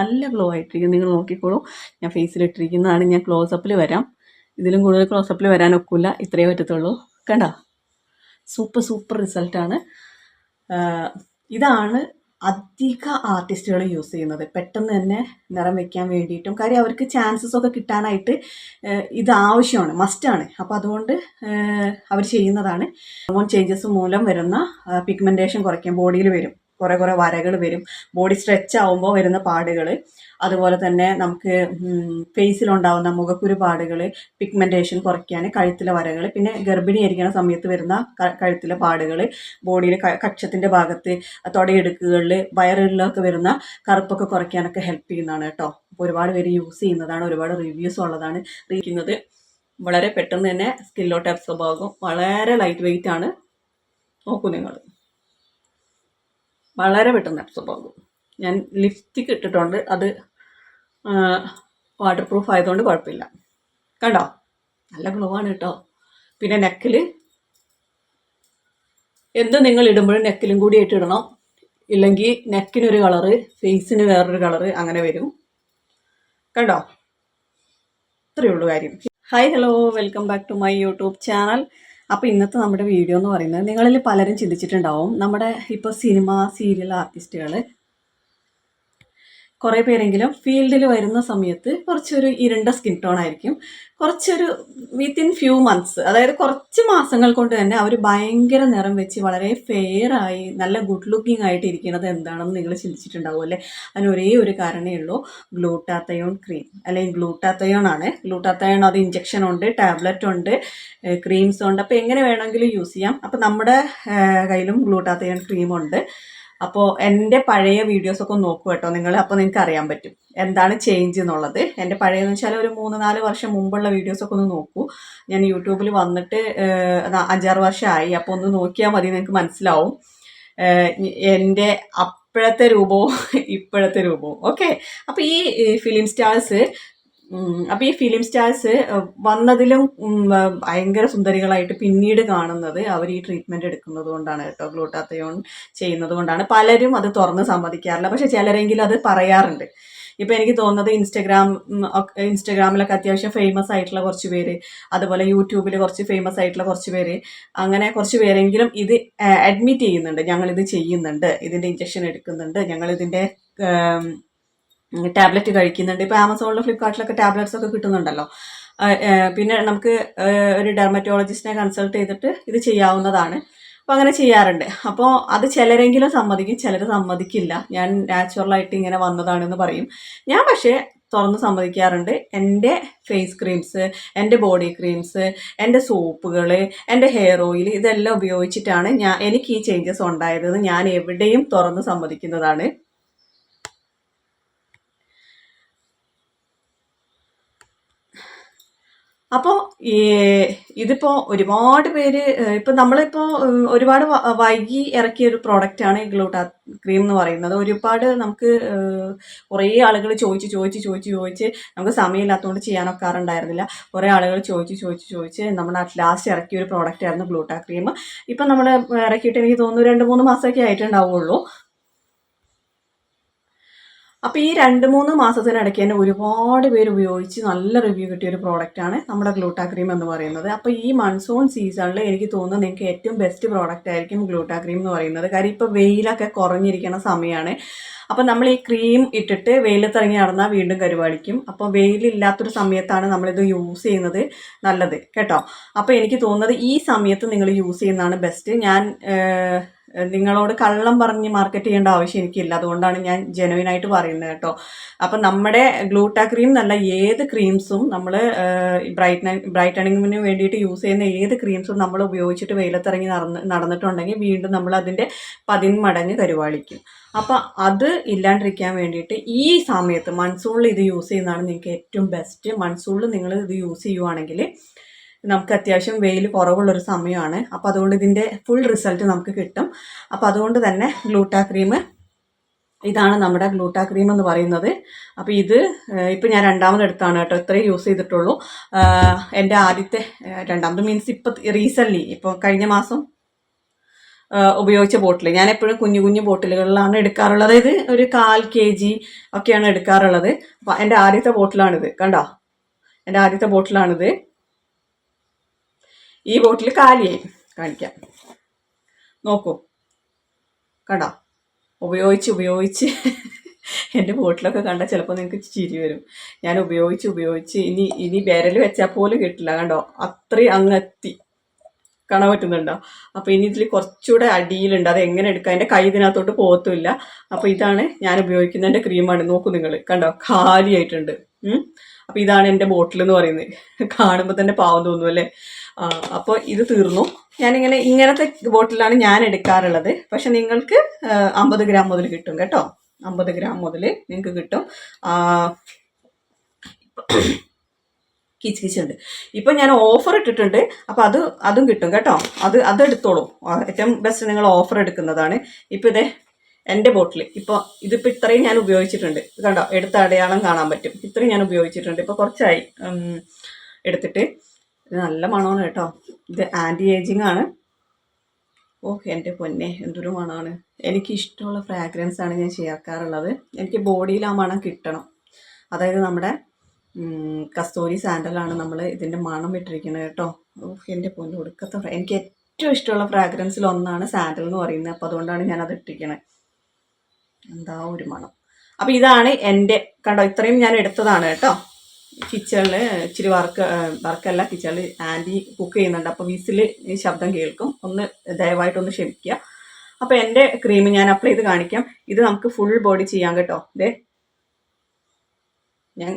നല്ല ഗ്ലോ ആയിട്ടിരിക്കും നിങ്ങൾ നോക്കിക്കോളൂ. ഞാൻ ഫേസിൽ ഇട്ടിരിക്കുന്നതാണ്. ഞാൻ ക്ലോസപ്പിൽ വരാം. ഇതിലും കൂടുതൽ ക്ലോസപ്പിൽ വരാനൊക്കില്ല ഇത്രയേ പറ്റത്തുള്ളൂ. കണ്ട? സൂപ്പർ സൂപ്പർ റിസൾട്ടാണ് ഇതാണ് അധിക ആർട്ടിസ്റ്റുകൾ യൂസ് ചെയ്യുന്നത്. പെട്ടെന്ന് തന്നെ നിറം വെക്കാൻ വേണ്ടിയിട്ടും കാര്യം അവർക്ക് ചാൻസസ് ഒക്കെ കിട്ടാനായിട്ട് ഇത് ആവശ്യമാണ്. മസ്റ്റാണ് അപ്പോൾ അതുകൊണ്ട് അവർ ചെയ്യുന്നതാണ്. ഹോൺ ചേഞ്ചസ് മൂലം വരുന്ന പിഗ്മെന്റേഷൻ കുറയ്ക്കാൻ ബോഡിയിൽ വരും. കുറേ കുറേ വരകൾ വരും. ബോഡി സ്ട്രെച്ച് ആവുമ്പോൾ വരുന്ന പാടുകൾ അതുപോലെ തന്നെ നമുക്ക് ഫേസിലുണ്ടാവുന്ന മുഖക്കുരു പാടുകൾ പിഗ്മെന്റേഷൻ കുറയ്ക്കാൻ കഴുത്തിലെ വരകൾ പിന്നെ ഗർഭിണിയായിരിക്കുന്ന സമയത്ത് വരുന്ന കഴുത്തിലെ പാടുകൾ ബോഡിയിൽ കക്ഷത്തിന്റെ ഭാഗത്ത് തുടയെടുക്കുകളിൽ വയറുകളിലൊക്കെ വരുന്ന കറുപ്പൊക്കെ കുറയ്ക്കാനൊക്കെ ഹെൽപ്പ് ചെയ്യുന്നതാണ് കേട്ടോ. അപ്പോൾ ഒരുപാട് പേര് യൂസ് ചെയ്യുന്നതാണ് ഒരുപാട് റിവ്യൂസ് ഉള്ളതാണ് ഇരിക്കുന്നത്. വളരെ പെട്ടെന്ന് തന്നെ സ്കില്ലോട്ട് അബ്സോർബ് ആകും. വളരെ ലൈറ്റ് വെയിറ്റ് ആണ്. നോക്കൂ നിങ്ങൾ വളരെ പെട്ടെന്ന് അബ്സോർബാകും ഞാൻ ലിപ്സ്റ്റിക് ഇട്ടിട്ടുണ്ട്. അത് വാട്ടർ പ്രൂഫ് ആയതുകൊണ്ട് കുഴപ്പമില്ല. കണ്ടോ? നല്ല ഗ്ലോ ആണ് കേട്ടോ. പിന്നെ നെക്കിൽ എന്ത് നിങ്ങൾ ഇടുമ്പോഴും നെക്കിലും കൂടി ആയിട്ട് ഇടണം. ഇല്ലെങ്കിൽ നെക്കിനൊരു കളറ് ഫേസിന് വേറൊരു കളറ് അങ്ങനെ വരും. കണ്ടോ? ഇത്രയേ ഉള്ളൂ കാര്യം. Hi hello welcome back to my YouTube channel അപ്പോൾ ഇന്നത്തെ നമ്മുടെ വീഡിയോ എന്ന് പറയുന്നത് നിങ്ങളിൽ പലരും ചിന്തിച്ചിട്ടുണ്ടാവും. നമ്മുടെ ഇപ്പോൾ സിനിമ സീരിയൽ ആർട്ടിസ്റ്റുകൾ കുറേ പേരെങ്കിലും ഫീൽഡിൽ വരുന്ന സമയത്ത് കുറച്ചൊരു ഇരുണ്ട സ്കിൻ ടോൺ ആയിരിക്കും. കുറച്ചൊരു വിത്തിൻ ഫ്യൂ മന്ത്സ് അതായത് കുറച്ച് മാസങ്ങൾ കൊണ്ട് തന്നെ അവർ ഭയങ്കര നിറം വെച്ച് വളരെ ഫെയർ ആയി നല്ല ഗുഡ് ലുക്കിംഗ് ആയിട്ട് ഇരിക്കുന്നത് എന്താണെന്ന് നിങ്ങൾ ചിന്തിച്ചിട്ടുണ്ടാവും അല്ലേ? അതിന് ഒരേ ഒരു കാരണമേ ഉള്ളൂ. ഗ്ലൂട്ടാത്തയോൺ ക്രീം അല്ലെങ്കിൽ ഗ്ലൂട്ടാത്തയോൺ ആണ്. ഗ്ലൂട്ടാത്തയോൺ അത് ഇഞ്ചക്ഷൻ ഉണ്ട് ടാബ്ലറ്റ് ഉണ്ട് ക്രീംസ് ഉണ്ട്. അപ്പോൾ എങ്ങനെ വേണമെങ്കിലും യൂസ് ചെയ്യാം. അപ്പോൾ നമ്മുടെ കയ്യിലും ഗ്ലൂട്ടാത്തയോൺ ക്രീം ഉണ്ട്. അപ്പോൾ എന്റെ പഴയ വീഡിയോസൊക്കെ ഒന്ന് നോക്കൂ കേട്ടോ. നിങ്ങൾ അപ്പോൾ നിങ്ങൾക്ക് അറിയാൻ പറ്റും. എന്താണ് ചേഞ്ച് എന്നുള്ളത്. എന്റെ പഴയതെന്ന് വെച്ചാൽ ഒരു മൂന്ന് നാല് വർഷം മുമ്പുള്ള വീഡിയോസൊക്കെ ഒന്ന് നോക്കൂ. ഞാൻ യൂട്യൂബിൽ വന്നിട്ട് അഞ്ചാറ് വർഷമായി അപ്പോൾ ഒന്ന് നോക്കിയാൽ മതി നിങ്ങൾക്ക് മനസ്സിലാവും. എന്റെ അപ്പോഴത്തെ രൂപവും ഇപ്പോഴത്തെ രൂപവും. ഓക്കെ? അപ്പോൾ ഈ ഫിലിം സ്റ്റാർസ് അപ്പോൾ ഈ ഫിലിം സ്റ്റാർസ് വന്നതിലും ഭയങ്കര സുന്ദരികളായിട്ട് പിന്നീട് കാണുന്നത് അവർ ഈ ട്രീറ്റ്മെന്റ് എടുക്കുന്നത് കൊണ്ടാണ് കേട്ടോ. ഗ്ലൂട്ടാത്തയോൺ ചെയ്യുന്നത് കൊണ്ടാണ്. പലരും അത് തുറന്ന് സമ്മതിക്കാറില്ല. പക്ഷെ ചിലരെങ്കിലും അത് പറയാറുണ്ട്. ഇപ്പം എനിക്ക് തോന്നുന്നത് ഇൻസ്റ്റഗ്രാം ഇൻസ്റ്റഗ്രാമിലൊക്കെ അത്യാവശ്യം ഫേമസ് ആയിട്ടുള്ള കുറച്ച് പേര് അതുപോലെ യൂട്യൂബിൽ കുറച്ച് ഫേമസ് ആയിട്ടുള്ള കുറച്ച് പേര് അങ്ങനെ കുറച്ച് പേരെങ്കിലും ഇത് അഡ്മിറ്റ് ചെയ്യുന്നുണ്ട്. ഞങ്ങൾ ഇത് ചെയ്യുന്നുണ്ട്. ഇതിന്റെ ഇഞ്ചക്ഷൻ എടുക്കുന്നുണ്ട്. ഞങ്ങളിതിന്റെ ടാബ്ലറ്റ് കഴിക്കുന്നുണ്ട്. ഇപ്പോൾ ആമസോണിലും ഫ്ലിപ്കാർട്ടിലൊക്കെ ടാബ്ലറ്റ്സ് ഒക്കെ കിട്ടുന്നുണ്ടല്ലോ. പിന്നെ നമുക്ക് ഒരു ഡെർമറ്റോളജിസ്റ്റിനെ കൺസൾട്ട് ചെയ്തിട്ട് ഇത് ചെയ്യാവുന്നതാണ്. അപ്പോൾ അങ്ങനെ ചെയ്യാറുണ്ട്. അപ്പോൾ അത് ചിലരെങ്കിലും സമ്മതിക്കും ചിലർ സമ്മതിക്കില്ല. ഞാൻ നാച്ചുറലായിട്ട് ഇങ്ങനെ വന്നതാണെന്ന് പറയും. ഞാൻ പക്ഷേ തുറന്ന് സമ്മതിക്കാറുണ്ട്. എന്റെ ഫേസ് ക്രീംസ് എന്റെ ബോഡി ക്രീംസ് എന്റെ സോപ്പുകൾ എന്റെ ഹെയർ ഓയിൽ ഇതെല്ലാം ഉപയോഗിച്ചിട്ടാണ് ഞാൻ എനിക്ക് ഈ ചേഞ്ചസ് ഉണ്ടായത്. ഞാൻ എവിടെയും തുറന്ന് സമ്മതിക്കുന്നതാണ്. അപ്പോൾ ഈ ഇതിപ്പോൾ ഒരുപാട് പേര് ഇപ്പം നമ്മളിപ്പോൾ ഒരുപാട് വൈകി ഇറക്കിയ ഒരു പ്രോഡക്റ്റാണ് ഗ്ലൂട്ടാ ക്രീം എന്ന് പറയുന്നത്. ഒരുപാട് നമുക്ക് കുറേ ആളുകൾ ചോദിച്ച് ചോദിച്ച് ചോദിച്ച് ചോദിച്ച് നമുക്ക് സമയമില്ലാത്തതുകൊണ്ട് ചെയ്യാനൊക്കെ ഉണ്ടായിരുന്നില്ല കുറേ ആളുകൾ ചോദിച്ച് ചോദിച്ച് ചോദിച്ച് നമ്മൾ അറ്റ് ലാസ്റ്റ് ഇറക്കിയ ഒരു പ്രോഡക്റ്റ് ആയിരുന്നു ഗ്ലൂട്ടാ ക്രീം ഇപ്പം നമ്മൾ ഇറക്കിയിട്ട് എനിക്ക് തോന്നുന്നു രണ്ട് മൂന്ന് മാസമൊക്കെ ആയിട്ടുണ്ടാവുള്ളൂ. അപ്പോൾ ഈ രണ്ട് മൂന്ന് മാസത്തിനിടയ്ക്ക് തന്നെ ഒരുപാട് പേര് ഉപയോഗിച്ച് നല്ല റിവ്യൂ കിട്ടിയ ഒരു പ്രോഡക്റ്റാണ് നമ്മുടെ ഗ്ലൂട്ടാ ക്രീം എന്ന് പറയുന്നത്. അപ്പോൾ ഈ മൺസൂൺ സീസണിൽ എനിക്ക് തോന്നുന്നു നിങ്ങൾക്ക് ഏറ്റവും ബെസ്റ്റ് പ്രോഡക്റ്റ് ആയിരിക്കും ഗ്ലൂട്ടാ ക്രീം എന്ന് പറയുന്നത്. കാര്യം ഇപ്പോൾ വെയിലൊക്കെ കുറഞ്ഞിരിക്കുന്ന സമയമാണ് അപ്പോൾ നമ്മൾ ഈ ക്രീം ഇട്ടിട്ട് വെയിലത്തിറങ്ങി നടന്നാൽ വീണ്ടും കരുവാളിക്കും അപ്പോൾ വെയിലില്ലാത്തൊരു സമയത്താണ് നമ്മളിത് യൂസ് ചെയ്യുന്നത് നല്ലത്. കേട്ടോ? അപ്പോൾ എനിക്ക് തോന്നുന്നത് ഈ സമയത്ത് നിങ്ങൾ യൂസ് ചെയ്യുന്നതാണ് ബെസ്റ്റ് ഞാൻ നിങ്ങളോട് കള്ളം പറഞ്ഞ് മാർക്കറ്റ് ചെയ്യേണ്ട ആവശ്യം എനിക്കില്ല. അതുകൊണ്ടാണ് ഞാൻ ജെനുവിൻ ആയിട്ട് പറയുന്നത് കേട്ടോ. അപ്പം നമ്മുടെ ഗ്ലൂട്ടാ ക്രീം എന്നല്ല ഏത് ക്രീംസും നമ്മൾ ബ്രൈറ്റ്നിങ് ബ്രൈറ്റണിങ്ങിന് വേണ്ടിയിട്ട് യൂസ് ചെയ്യുന്ന ഏത് ക്രീംസും നമ്മൾ ഉപയോഗിച്ചിട്ട് വെയിലത്തിറങ്ങി നടന്ന് നടന്നിട്ടുണ്ടെങ്കിൽ വീണ്ടും നമ്മൾ അതിന്റെ പതിന്മടങ്ങ് കരുവാളിക്കും. അപ്പം അത് ഇല്ലാണ്ടിരിക്കാൻ വേണ്ടിയിട്ട് ഈ സമയത്ത് മൺസൂണിൽ ഇത് യൂസ് ചെയ്യുന്നതാണ് നിങ്ങൾക്ക് ഏറ്റവും ബെസ്റ്റ് മൺസൂണിൽ നിങ്ങൾ ഇത് യൂസ് ചെയ്യുവാണെങ്കിൽ നമുക്ക് അത്യാവശ്യം വെയിൽ കുറവുള്ളൊരു സമയമാണ്. അപ്പോൾ അതുകൊണ്ട് ഇതിന്റെ ഫുൾ റിസൾട്ട് നമുക്ക് കിട്ടും. അപ്പോൾ അതുകൊണ്ട് തന്നെ ഗ്ലൂട്ടാ ക്രീം ഇതാണ് നമ്മുടെ ഗ്ലൂട്ടാ ക്രീം എന്ന് പറയുന്നത്. അപ്പോൾ ഇത് ഇപ്പം ഞാൻ രണ്ടാമത് എടുത്താണ് കേട്ടോ. ഇത്രയും യൂസ് ചെയ്തിട്ടുള്ളൂ. എന്റെ ആദ്യത്തെ രണ്ടാമത് മീൻസ് ഇപ്പം റീസെന്റ്ലി ഇപ്പോൾ കഴിഞ്ഞ മാസം ഉപയോഗിച്ച ബോട്ടിൽ ഞാൻ എപ്പോഴും കുഞ്ഞു കുഞ്ഞു ബോട്ടിലുകളിലാണ് എടുക്കാറുള്ളത്. ഇത് ഒരു കാൽ കെ ജി ഒക്കെയാണ് എടുക്കാറുള്ളത്. അപ്പം എന്റെ ആദ്യത്തെ ബോട്ടിലാണിത് കണ്ടോ? എന്റെ ആദ്യത്തെ ബോട്ടിലാണിത് ഈ ബോട്ടിൽ കാലിയായി. കാണിക്കാം. നോക്കൂ. കണ്ടോ? ഉപയോഗിച്ച് ഉപയോഗിച്ച് എന്റെ ബോട്ടിലൊക്കെ കണ്ടാൽ ചിലപ്പോൾ നിങ്ങൾക്ക് ചിരി വരും. ഞാൻ ഉപയോഗിച്ച് ഉപയോഗിച്ച് ഇനി ഇനി വിരൽ വെച്ചാൽ പോലും കിട്ടില്ല. കണ്ടോ? അത്രയും അങ്ങെത്തി. കാണാൻ പറ്റുന്നുണ്ടോ? അപ്പോൾ ഇനി ഇതിൽ കുറച്ചുകൂടെ അടിയിലുണ്ട്. അത് എങ്ങനെ എടുക്കാം? എന്റെ കൈ ഇതിനകത്തോട്ട് പോകത്തുമില്ല. അപ്പോൾ ഇതാണ് ഞാൻ ഉപയോഗിക്കുന്ന എന്റെ ക്രീമാണ്. നോക്കൂ നിങ്ങൾ കണ്ടോ? കാലിയായിട്ടുണ്ട്. അപ്പോൾ ഇതാണ് എന്റെ ബോട്ടിൽ എന്ന് പറയുന്നത്. കാണുമ്പോൾ തന്നെ പാവം തോന്നും അല്ലേ? ആ, അപ്പോൾ ഇത് തീർന്നു. ഞാനിങ്ങനെ ഇങ്ങനത്തെ ബോട്ടിലാണ് ഞാൻ എടുക്കാറുള്ളത്. പക്ഷെ നിങ്ങൾക്ക് അമ്പത് ഗ്രാം മുതൽ കിട്ടും കേട്ടോ. അമ്പത് ഗ്രാം മുതൽ നിങ്ങൾക്ക് കിട്ടും. കിച്ച് കിച്ച് ഉണ്ട്. ഇപ്പം ഞാൻ ഓഫർ ഇട്ടിട്ടുണ്ട്. അപ്പോൾ അത് അതും കിട്ടും കേട്ടോ. അത് അത് എടുത്തോളൂ. ഏറ്റവും ബെസ്റ്റ് നിങ്ങൾ ഓഫർ എടുക്കുന്നതാണ്. ഇപ്പോൾ ഇതേ എന്റെ ബോട്ടിൽ ഇപ്പോൾ ഇതിപ്പോൾ ഇത്രയും ഞാൻ ഉപയോഗിച്ചിട്ടുണ്ട്. കണ്ടോ? എടുത്ത അടയാളം കാണാൻ പറ്റും. ഇത്രയും ഞാൻ ഉപയോഗിച്ചിട്ടുണ്ട്. ഇപ്പോൾ കുറച്ചായി എടുത്തിട്ട്. ഇത് നല്ല മണമാണ് കേട്ടോ. ഇത് ആന്റി ഏജിങ് ആണ്. ഓ എന്റെ പൊന്നെ എന്തൊരു മണമാണ്. എനിക്ക് ഇഷ്ടമുള്ള ഫ്രാഗ്രൻസ് ആണ് ഞാൻ ചേർക്കാറുള്ളത്. എനിക്ക് ബോഡിയിൽ ആ മണം കിട്ടണം. അതായത് നമ്മുടെ കസ്തൂരി സാൻഡലാണ് നമ്മൾ ഇതിന്റെ മണം ഇട്ടിരിക്കുന്നത് കേട്ടോ. ഓ എന്റെ പൊന്നു ഒടുക്കത്തെ എനിക്ക് ഏറ്റവും ഇഷ്ടമുള്ള ഫ്രാഗ്രൻസിൽ ഒന്നാണ് സാൻഡൽ എന്ന് പറയുന്നത്. അപ്പോൾ അതുകൊണ്ടാണ് ഞാൻ അത് ഇട്ടിരിക്കണത് എന്താ ഒരു മണം. അപ്പോൾ ഇതാണ് എന്റെ കണ്ടോ ഇത്രയും ഞാൻ എടുത്തതാണ് കേട്ടോ. കിച്ചണിൽ ഇച്ചിരി വർക്ക് വർക്കല്ല കിച്ചണിൽ ആന്റി കുക്ക് ചെയ്യുന്നുണ്ട്. അപ്പോൾ വിസിൽ ശബ്ദം കേൾക്കും. ഒന്ന് ദയവായിട്ടൊന്ന് ക്ഷമിക്കുക. അപ്പോൾ എന്റെ ക്രീം ഞാൻ അപ്ലൈ ചെയ്ത് കാണിക്കാം. ഇത് നമുക്ക് ഫുൾ ബോഡി ചെയ്യാം കേട്ടോ. ഇതേ ഞാൻ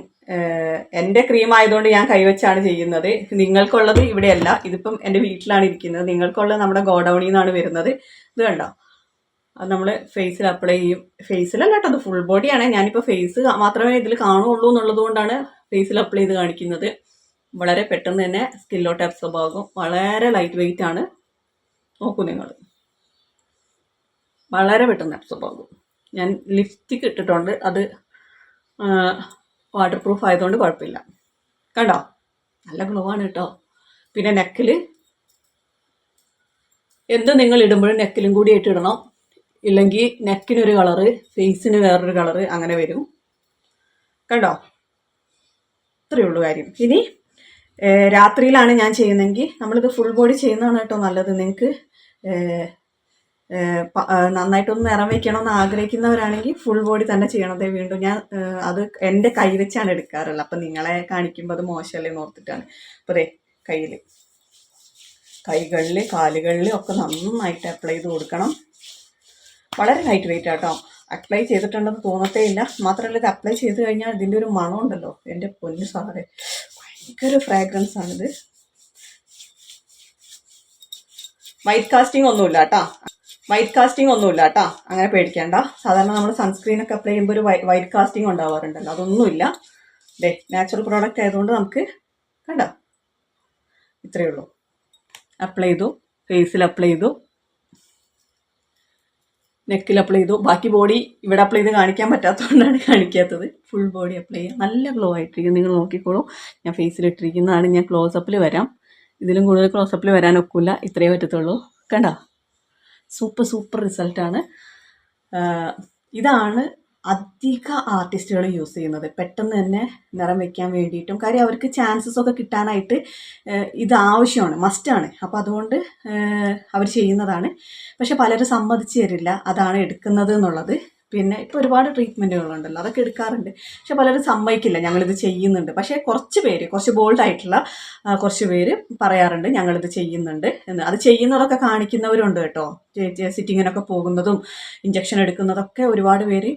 എന്റെ ക്രീം ആയതുകൊണ്ട് ഞാൻ കൈവച്ചാണ് ചെയ്യുന്നത്. നിങ്ങൾക്കുള്ളത് ഇവിടെയല്ല. ഇതിപ്പം എന്റെ വീട്ടിലാണ് ഇരിക്കുന്നത്. നിങ്ങൾക്കുള്ളത് നമ്മുടെ ഗോഡൗണിൽ നിന്നാണ് വരുന്നത്. ഇത് കണ്ടോ? അത് നമ്മൾ ഫേസിൽ അപ്ലൈ ചെയ്യും. ഫേസിലല്ല കേട്ടോ അത് ഫുൾ ബോഡിയാണ്. ഞാനിപ്പോൾ ഫേസ് മാത്രമേ ഇതിൽ കാണുള്ളൂ എന്നുള്ളത് കൊണ്ടാണ് ഫേസിൽ അപ്ലൈ ചെയ്ത് കാണിക്കുന്നത്. വളരെ പെട്ടെന്ന് തന്നെ സ്കില്ലോട്ട് അബ്സോർബ് ആകും വളരെ ലൈറ്റ് വെയിറ്റ് ആണ്. നോക്കൂ നിങ്ങൾ. വളരെ പെട്ടെന്ന് അബ്സോർബ് ആകും ഞാൻ ലിഫ്റ്റിക്ക് ഇട്ടിട്ടുണ്ട്. അത് വാട്ടർ പ്രൂഫ് ആയതുകൊണ്ട് കുഴപ്പമില്ല. കണ്ടോ? നല്ല ഗ്ലോ ആണ് കേട്ടോ. പിന്നെ നെക്കിൽ എന്ത് നിങ്ങൾ ഇടുമ്പോഴും നെക്കിലും കൂടി ആയിട്ട് ഇടണം. ഇല്ലെങ്കിൽ നെക്കിനൊരു കളറ് ഫേസിന് വേറൊരു കളറ് അങ്ങനെ വരും. കണ്ടോ? ഇത്രയേ ഉള്ളൂ കാര്യം. ഇനി രാത്രിയിലാണ് ഞാൻ ചെയ്യുന്നതെങ്കിൽ നമ്മളിത് ഫുൾ ബോഡി ചെയ്യുന്നതാണ് കേട്ടോ നല്ലത്. നിങ്ങൾക്ക് നന്നായിട്ടൊന്ന് നിറം വയ്ക്കണമെന്ന് ആഗ്രഹിക്കുന്നവരാണെങ്കിൽ ഫുൾ ബോഡി തന്നെ ചെയ്യണതേ വീണ്ടും. ഞാൻ അത് എന്റെ കൈ വെച്ചാണ് എടുക്കാറുള്ളത്. അപ്പം നിങ്ങളെ കാണിക്കുമ്പോൾ അത് മോശമല്ലേ എന്ന് ഓർത്തിട്ടാണ്. അപ്പോൾ അതെ കയ്യിൽ കൈകളിൽ കാലുകളിൽ ഒക്കെ നന്നായിട്ട് അപ്ലൈ ചെയ്ത് കൊടുക്കണം. വളരെ ലൈറ്റ് വെയിറ്റ് ആട്ടോ അപ്ലൈ ചെയ്തിട്ടുണ്ടെന്ന് തോന്നത്തേ ഇല്ല മാത്രമല്ല ഇത് അപ്ലൈ ചെയ്ത് കഴിഞ്ഞാൽ ഇതിന്റെ ഒരു മണം ഉണ്ടല്ലോ എന്റെ പൊന്നു സാറേ. ഭയങ്കര ഫ്രാഗ്രൻസ് ആണിത്. വൈറ്റ് കാസ്റ്റിംഗ് ഒന്നുമില്ല കേട്ടാ. വൈറ്റ് കാസ്റ്റിംഗ് ഒന്നുമില്ല കേട്ടാ. അങ്ങനെ പേടിക്കേണ്ട. സാധാരണ നമ്മൾ സൺസ്ക്രീൻ ഒക്കെ അപ്ലൈ ചെയ്യുമ്പോൾ ഒരു വൈറ്റ് കാസ്റ്റിംഗ് ഉണ്ടാവാറുണ്ടല്ലോ. അതൊന്നുമില്ല. ദേ നാച്ചുറൽ പ്രോഡക്റ്റ് ആയതുകൊണ്ട് നമുക്ക് കണ്ട. ഇത്രയേ ഉള്ളൂ. അപ്ലൈ ചെയ്തു. ഫേസിൽ അപ്ലൈ ചെയ്തു. നെക്കിൽ അപ്ലൈ ചെയ്തു. ബാക്കി ബോഡി ഇവിടെ അപ്ലൈ ചെയ്ത് കാണിക്കാൻ പറ്റാത്തതുകൊണ്ടാണ് കാണിക്കാത്തത്. ഫുൾ ബോഡി അപ്ലൈ ചെയ്യാം. നല്ല ഗ്ലോ ആയിട്ടിരിക്കും നിങ്ങൾ നോക്കിക്കോളൂ. ഞാൻ ഫേസിൽ ഇട്ടിരിക്കുന്നതാണ്. ഞാൻ ക്ലോസപ്പിൽ വരാം. ഇതിലും കൂടുതൽ ക്ലോസപ്പിൽ വരാൻ ഒക്കില്ല ഇത്രയേ പറ്റത്തുള്ളൂ. കണ്ട? സൂപ്പർ സൂപ്പർ റിസൾട്ടാണ് ഇതാണ് അധിക ആർട്ടിസ്റ്റുകൾ യൂസ് ചെയ്യുന്നത്. പെട്ടെന്ന് തന്നെ നിറം വെക്കാൻ വേണ്ടിയിട്ടും കാര്യം അവർക്ക് ചാൻസസ് ഒക്കെ കിട്ടാനായിട്ട് ഇത് ആവശ്യമാണ് മസ്റ്റാണ് അപ്പോൾ അതുകൊണ്ട് അവർ ചെയ്യുന്നതാണ്. പക്ഷെ പലരും സമ്മതിച്ചു തരില്ല. അതാണ് എടുക്കുന്നത് എന്നുള്ളത്. പിന്നെ ഇപ്പോൾ ഒരുപാട് ട്രീറ്റ്മെന്റുകളുണ്ടല്ലോ അതൊക്കെ എടുക്കാറുണ്ട്. പക്ഷെ പലരും സമ്മതിക്കില്ല ഞങ്ങളിത് ചെയ്യുന്നുണ്ട്. പക്ഷേ കുറച്ച് പേര് കുറച്ച് ബോൾഡ് ആയിട്ടുള്ള കുറച്ച് പേര് പറയാറുണ്ട് ഞങ്ങളിത് ചെയ്യുന്നുണ്ട് എന്ന്. അത് ചെയ്യുന്നതൊക്കെ കാണിക്കുന്നവരുണ്ട് കേട്ടോ. സിറ്റിങ്ങിനൊക്കെ പോകുന്നതും ഇഞ്ചക്ഷൻ എടുക്കുന്നതൊക്കെ ഒരുപാട് പേര്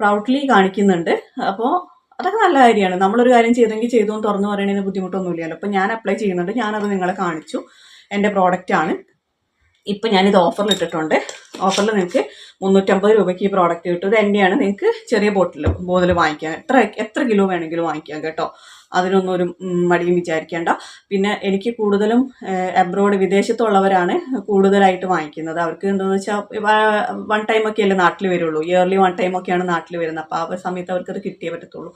പ്രൗഡ്ലി കാണിക്കുന്നുണ്ട്. അപ്പോൾ അതൊക്കെ നല്ല കാര്യമാണ്. നമ്മളൊരു കാര്യം ചെയ്തെങ്കിൽ ചെയ്തു തുറന്നു പറയണതിന് ബുദ്ധിമുട്ടൊന്നുമില്ലല്ലോ. അപ്പോൾ ഞാൻ അപ്ലൈ ചെയ്യുന്നുണ്ട് ഞാനത് നിങ്ങളെ കാണിച്ചു. എന്റെ പ്രോഡക്റ്റാണ് ഇപ്പം ഞാനിത് ഓഫറിൽ ഇട്ടിട്ടുണ്ട്. ഓഫറിൽ നിങ്ങൾക്ക് മുന്നൂറ്റമ്പത് രൂപയ്ക്ക് ഈ പ്രോഡക്റ്റ് കിട്ടും. ഇത് എന്റെയാണ് നിങ്ങൾക്ക് ചെറിയ ബോട്ടിൽ ബോതിൽ വാങ്ങിക്കാം എത്ര എത്ര കിലോ വേണമെങ്കിലും വാങ്ങിക്കാം കേട്ടോ. അതിനൊന്നും ഒരു മടിയും വിചാരിക്കേണ്ട. പിന്നെ എനിക്ക് കൂടുതലും അബ്രോഡ് വിദേശത്തുള്ളവരാണ് കൂടുതലായിട്ട് വാങ്ങിക്കുന്നത്. അവർക്ക് എന്താണെന്ന് വെച്ചാൽ വൺ ടൈമൊക്കെ അല്ലേ നാട്ടിൽ വരുള്ളൂ. ഇയർലി വൺ ടൈമൊക്കെയാണ് നാട്ടിൽ വരുന്നത്. അപ്പോൾ ആ സമയത്ത് അവർക്കത് കിട്ടിയേ പറ്റത്തുള്ളൂ.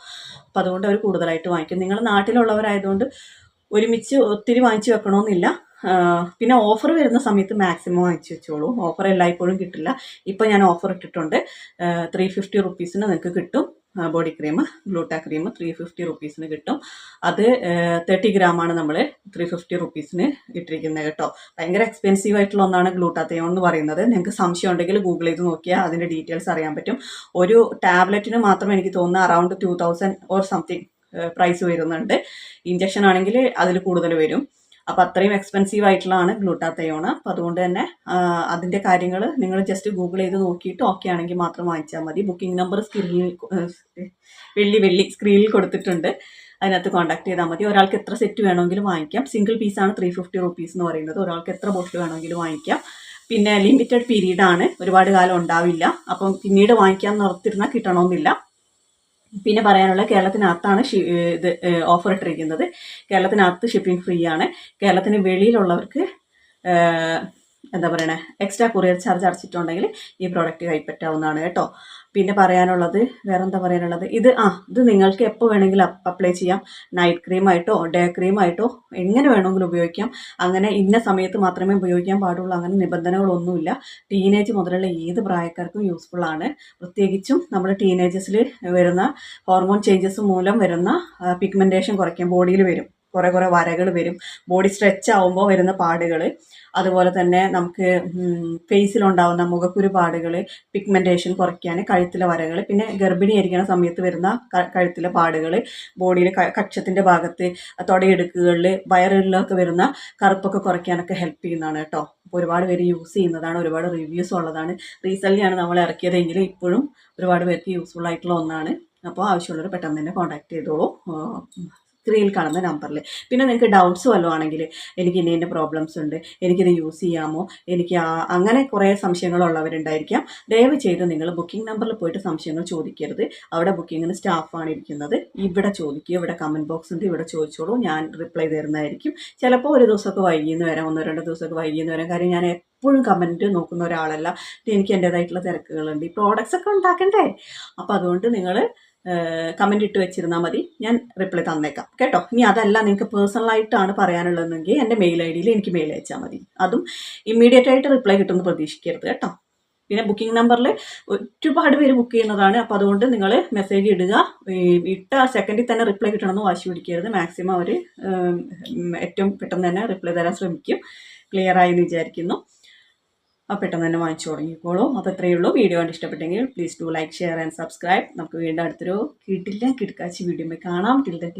അപ്പോൾ അതുകൊണ്ട് അവർ കൂടുതലായിട്ട് വാങ്ങിക്കും. നിങ്ങൾ നാട്ടിലുള്ളവരായതുകൊണ്ട് ഒരുമിച്ച് ഒത്തിരി വാങ്ങിച്ച് വെക്കണമെന്നില്ല പിന്നെ ഓഫർ വരുന്ന സമയത്ത് മാക്സിമം അയച്ചു വെച്ചോളൂ. ഓഫർ എല്ലായ്പ്പോഴും കിട്ടില്ല. ഇപ്പോൾ ഞാൻ ഓഫർ ഇട്ടിട്ടുണ്ട്. ത്രീ ഫിഫ്റ്റി റുപ്പീസിന് നിങ്ങൾക്ക് കിട്ടും. Body cream gluta cream three fifty റുപ്പീസിന് കിട്ടും. അത് തേർട്ടി ഗ്രാമാണ് നമ്മൾ ത്രീ ഫിഫ്റ്റി റുപ്പീസിന് ഇട്ടിരിക്കുന്നത് കേട്ടോ. ഭയങ്കര എക്സ്പെൻസീവ് ആയിട്ടുള്ള ഒന്നാണ് ഗ്ലൂട്ടാത്തയോൺ എന്ന് പറയുന്നത്. നിങ്ങൾക്ക് സംശയം ഉണ്ടെങ്കിൽ ഗൂഗിൾ ചെയ്ത് നോക്കിയാൽ അതിന്റെ ഡീറ്റെയിൽസ് അറിയാൻ പറ്റും. ഒരു ടാബ്ലറ്റിന് മാത്രം എനിക്ക് തോന്നുന്ന around two thousand or something price വരുന്നുണ്ട്. ഇഞ്ചക്ഷൻ ആണെങ്കിൽ അതിൽ കൂടുതൽ വരും. അപ്പോൾ അത്രയും എക്സ്പെൻസീവ് ആയിട്ടുള്ളതാണ് ഗ്ലൂട്ടാത്തയോണ്. അപ്പോൾ അതുകൊണ്ട് തന്നെ അതിന്റെ കാര്യങ്ങൾ നിങ്ങൾ ജസ്റ്റ് ഗൂഗിൾ ചെയ്ത് നോക്കിയിട്ട് ഓക്കെ ആണെങ്കിൽ മാത്രം വാങ്ങിച്ചാൽ മതി. ബുക്കിംഗ് നമ്പർ സ്ക്രീനിൽ വെള്ളി വെള്ളി സ്ക്രീനിൽ കൊടുത്തിട്ടുണ്ട്. അതിനകത്ത് കോൺടാക്ട് ചെയ്താൽ മതി. ഒരാൾക്ക് എത്ര സെറ്റ് വേണമെങ്കിലും വാങ്ങിക്കാം. സിംഗിൾ പീസാണ് ത്രീ ഫിഫ്റ്റി റുപ്പീസ് എന്ന് പറയുന്നത്. ഒരാൾക്ക് എത്ര ബോട്ടിൽ വേണമെങ്കിലും വാങ്ങിക്കാം. പിന്നെ ലിമിറ്റഡ് പീരീഡ് ആണ്. ഒരുപാട് കാലം ഉണ്ടാവില്ല. അപ്പം പിന്നീട് വാങ്ങിക്കാൻ നിർത്തിരുന്നാൽ കിട്ടണമെന്നില്ല. പിന്നെ പറയാനുള്ള കേരളത്തിനകത്താണ് ഇത് ഓഫർ ഇട്ടിരിക്കുന്നത്. കേരളത്തിനകത്ത് ഷിപ്പിംഗ് ഫ്രീ ആണ്. കേരളത്തിന് വെളിയിലുള്ളവർക്ക് എന്താ പറയണേ എക്സ്ട്രാ കൊറിയർ ചാർജ് അടച്ചിട്ടുണ്ടെങ്കിൽ ഈ പ്രോഡക്റ്റ് കൈപ്പറ്റാവുന്നതാണ് കേട്ടോ. പിന്നെ പറയാനുള്ളത് വേറെ എന്താ പറയാനുള്ളത്? ഇത് ആ ഇത് നിങ്ങൾക്ക് എപ്പോൾ വേണമെങ്കിലും അപ്ലൈ ചെയ്യാം. നൈറ്റ് ക്രീമായിട്ടോ ഡേ ക്രീമായിട്ടോ എങ്ങനെ വേണമെങ്കിലും ഉപയോഗിക്കാം. അങ്ങനെ ഇന്ന സമയത്ത് മാത്രമേ ഉപയോഗിക്കാൻ പാടുള്ളൂ. അങ്ങനെ നിബന്ധനകളൊന്നുമില്ല. ടീനേജ് മുതലുള്ള ഏത് പ്രായക്കാർക്കും യൂസ്ഫുൾ ആണ്. പ്രത്യേകിച്ചും നമ്മൾ ടീനേജസിൽ വരുന്ന ഹോർമോൺ ചേഞ്ചസ് മൂലം വരുന്ന പിഗ്മെന്റേഷൻ കുറയ്ക്കാൻ ബോഡിയിൽ വരും. കുറേ കുറേ വരകൾ വരും. ബോഡി സ്ട്രെച്ച് ആവുമ്പോൾ വരുന്ന പാടുകൾ അതുപോലെ തന്നെ നമുക്ക് ഫേസിലുണ്ടാവുന്ന മുഖക്കുരു പാടുകൾ പിഗ്മെന്റേഷൻ കുറയ്ക്കാൻ കഴുത്തിലെ വരകൾ പിന്നെ ഗർഭിണിയായിരിക്കുന്ന സമയത്ത് വരുന്ന കഴുത്തിലെ പാടുകൾ ബോഡിയിൽ കക്ഷത്തിന്റെ ഭാഗത്ത് തുടയെടുക്കുകളിൽ വയറുകളിലൊക്കെ വരുന്ന കറുപ്പൊക്കെ കുറയ്ക്കാനൊക്കെ ഹെൽപ്പ് ചെയ്യുന്നതാണ് കേട്ടോ. അപ്പോൾ ഒരുപാട് പേര് യൂസ് ചെയ്യുന്നതാണ് ഒരുപാട് റിവ്യൂസ് ഉള്ളതാണ്. റീസെന്റ്ലിയാണ് നമ്മൾ ഇറക്കിയതെങ്കിൽ ഇപ്പോഴും ഒരുപാട് പേർക്ക് യൂസ്ഫുൾ ആയിട്ടുള്ള ഒന്നാണ്. അപ്പോൾ ആവശ്യമുള്ളവർ പെട്ടെന്ന് തന്നെ കോൺടാക്ട് ചെയ്തോളൂ. സ്ക്രീനിൽ കാണുന്ന നമ്പറിൽ പിന്നെ നിങ്ങൾക്ക് ഡൗട്ട്സ് വല്ലതും ആണെങ്കിൽ എനിക്ക് ഇന്ന ഇന്ന പ്രോബ്ലംസ് ഉണ്ട് എനിക്കിത് യൂസ് ചെയ്യാമോ എനിക്ക് അങ്ങനെ കുറേ സംശയങ്ങളുള്ളവരുണ്ടായിരിക്കാം. ദയവ് ചെയ്ത് നിങ്ങൾ ബുക്കിംഗ് നമ്പറിൽ പോയിട്ട് സംശയങ്ങൾ ചോദിക്കരുത്. അവിടെ ബുക്കിങ്ങിന് സ്റ്റാഫാണ് ഇരിക്കുന്നത്. ഇവിടെ ചോദിക്കുക ഇവിടെ കമന്റ് ബോക്സ് ഉണ്ട് ഇവിടെ ചോദിച്ചോളൂ. ഞാൻ റിപ്ലൈ തരുന്നതായിരിക്കും. ചിലപ്പോൾ ഒരു ദിവസമൊക്കെ വൈകിയെന്ന് വരാം ഒന്നോ രണ്ടോ ദിവസമൊക്കെ വൈകിയെന്ന് വരാം. കാര്യം ഞാൻ എപ്പോഴും കമന്റ് നോക്കുന്ന ഒരാളല്ല. എനിക്ക് എന്റേതായിട്ടുള്ള തിരക്കുകളുണ്ട്. ഈ പ്രോഡക്റ്റ്സ് ഒക്കെ ഉണ്ടാക്കണ്ടേ? അപ്പോൾ അതുകൊണ്ട് നിങ്ങൾ കമന്റ് ഇട്ട് വെച്ചിരുന്നാൽ മതി. ഞാൻ റിപ്ലൈ തന്നേക്കാം. കേട്ടോ? ഇനി അതല്ല നിങ്ങൾക്ക് പേഴ്സണലായിട്ടാണ് പറയാനുള്ളതെങ്കിൽ എന്റെ മെയിൽ ഐ ഡിയിൽ എനിക്ക് മെയിൽ അയച്ചാൽ മതി. അതും ഇമ്മീഡിയറ്റ് ആയിട്ട് റിപ്ലൈ കിട്ടുമെന്ന് പ്രതീക്ഷിക്കരുത് കേട്ടോ. പിന്നെ ബുക്കിംഗ് നമ്പറിൽ ഒരുപാട് പേര് ബുക്ക് ചെയ്യുന്നതാണ്. അപ്പോൾ അതുകൊണ്ട് നിങ്ങൾ മെസ്സേജ് ഇടുക. ഇട്ട സെക്കൻഡിൽ തന്നെ റിപ്ലൈ കിട്ടണമെന്ന് വാശി പിടിക്കരുത്. മാക്സിമം അവർ ഏറ്റവും പെട്ടെന്ന് തന്നെ റിപ്ലൈ തരാൻ ശ്രമിക്കും. ക്ലിയർ ആയി എന്ന് വിചാരിക്കുന്നു. പെട്ടെന്ന് തന്നെ വാങ്ങിച്ചു തുടങ്ങിക്കോളൂ. അപ്പോൾ ഇത്രയേ ഉള്ളൂ. വീഡിയോ കണ്ട് ഇഷ്ടപ്പെട്ടെങ്കിൽ please to like share and subscribe നമുക്ക് വീണ്ടും അടുത്തൊരു കിട്ടില്ല കിടക്കാച്ചി വീഡിയോ കാണാം. Till the